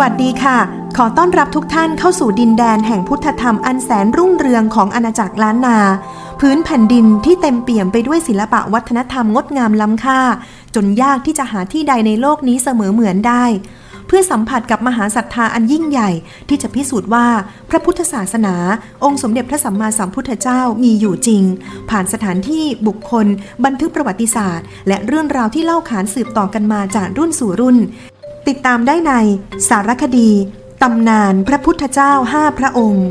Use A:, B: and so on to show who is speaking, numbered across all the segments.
A: วัสดีค่ะ ขอต้อนรับทุกท่านเข้าสู่ดินแดนแห่งพุทธธรรมอันแสนรุ่งเรืองของอาณาจักรล้านนา พื้นแผ่นดินที่เต็มเปี่ยมไปด้วยศิลปะวัฒนธรรมงดงามล้ำค่า จนยากที่จะหาที่ใดในโลกนี้เสมอเหมือนได้ เพื่อสัมผัสกับมหาศรัทธาอันยิ่งใหญ่ ที่จะพิสูจน์ว่าพระพุทธศาสนา องค์สมเด็จพระสัมมาสัมพุทธเจ้ามีอยู่จริง ผ่านสถานที่บุคคล บันทึกประวัติศาสตร์ และเรื่องราวที่เล่าขานสืบต่อกันมาจากรุ่นสู่รุ่น ติดตามได้ในสารคดีตำนานพระพุทธเจ้าห้าพระองค์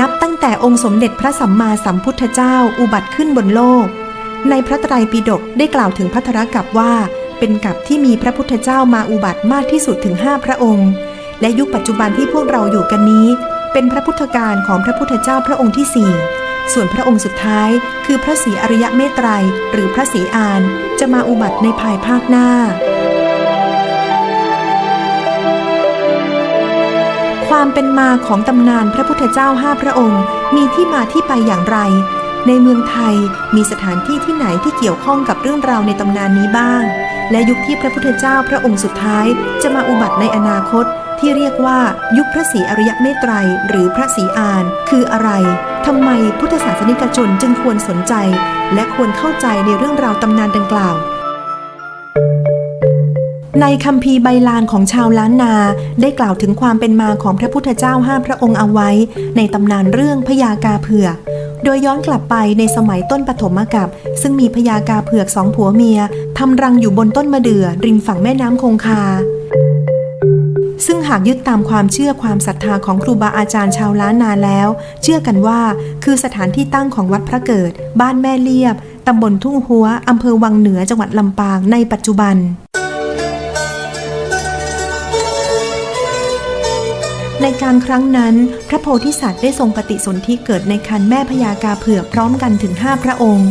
A: นับตั้งแต่องค์สมเด็จพระสัมมาสัมพุทธเจ้าอุบัติขึ้นบนโลก ในพระไตรปิฎกได้กล่าวถึงพัทธรกับว่า เป็นกับที่มีพระพุทธเจ้ามาอุบัติมากที่สุดถึง 5 พระองค์ และยุคปัจจุบันที่พวกเราอยู่กันนี้ เป็นพระพุทธการของพระพุทธเจ้าพระองค์ที่ 4 ส่วนพระองค์สุดท้าย คือพระศรีอริยะเมตไตรหรือพระศรีอาน จะมาอุบัติในภายภาคหน้า ความเป็นมาของตำนานพระพุทธเจ้าห้าพระองค์ มีที่มาที่ไปอย่างไร ในเมืองไทยมีสถานที่ที่ไหนที่เกี่ยวข้องกับเรื่องราวในตำนานนี้บ้าง และยุคที่พระพุทธเจ้าพระองค์สุดท้าย จะมาอุบัติในอนาคต ที่เรียกว่ายุคพระศรีอริยเมตไตรยหรือพระศรีอาน คืออะไรทำไมพุทธศาสนิกชนจึงควรสนใจ และควรเข้าใจในเรื่องราวตำนานดังกล่าว ในคัมภีใบลานของชาวล้านนา ได้กล่าวถึงความเป็นมาของพระพุทธเจ้าห้าพระองค์เอาไว้ ในตำนานเรื่องพญากาเผือกโดยย้อนกลับไปในสมัยต้นปฐมกาลซึ่งมีพญากาเผือกสองผัวเมียทำรังอยู่บนต้นมะเดื่อริมฝั่งแม่น้ำคงคา ซึ่งหากยึดตามความเชื่อความศรัทธาของครูบาอาจารย์ชาวล้านนาแล้ว เชื่อกันว่าคือสถานที่ตั้งของวัดพระเกิด บ้านแม่เลียบตำบลทุ่งหัวอำเภอวังเหนือจังหวัดลำปางในปัจจุบัน ในการครั้งนั้น พระโพธิสัตว์ได้ทรงปฏิสนธิเกิดในคันแม่พญากาเผือกพร้อมกันถึง5พระองค์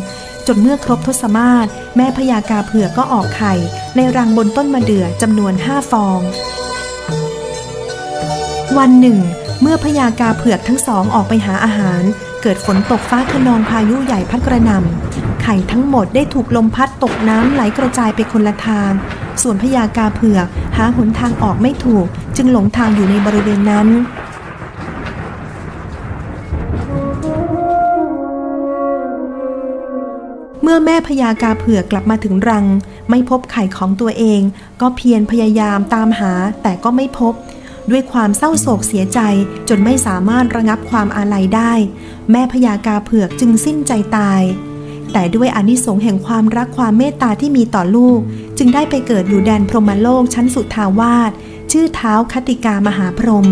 A: จนเมื่อครบทศมาศแม่พญากาเผือกก็ออกไข่ ในรังบนต้นมะเดื่อจำนวน5ฟอง วันหนึ่ง เมื่อพญากาเผือกทั้งสองออกไปหาอาหาร เกิดฝนตกฟ้าขนองพายุใหญ่พัดกระหน่ำไข่ทั้งหมดได้ถูกลมพัดตกน้ำไหลกระจายไปคนละทาง ส่วนพญากาเผือกาหนทางออกไม่ถูก จึงหลงทางอยู่ในบริเวณนั้น เมื่อแม่พญากาเผือกกลับมาถึงรัง ไม่พบไข่ของตัวเอง ก็เพียรพยายามตามหาแต่ก็ไม่พบด้วยความเศร้าโศกเสียใจจนไม่สามารถระงับความอาลัยได้ แม่พญากาเผือกจึงสิ้นใจตาย แต่ด้วยอนิสงส์แห่งความรักความเมตตาที่มีต่อลูก จึงได้ไปเกิดอยู่แดนพรหมโลกชั้นสุทาวาสชื่อเท้าคติกามหาพรหม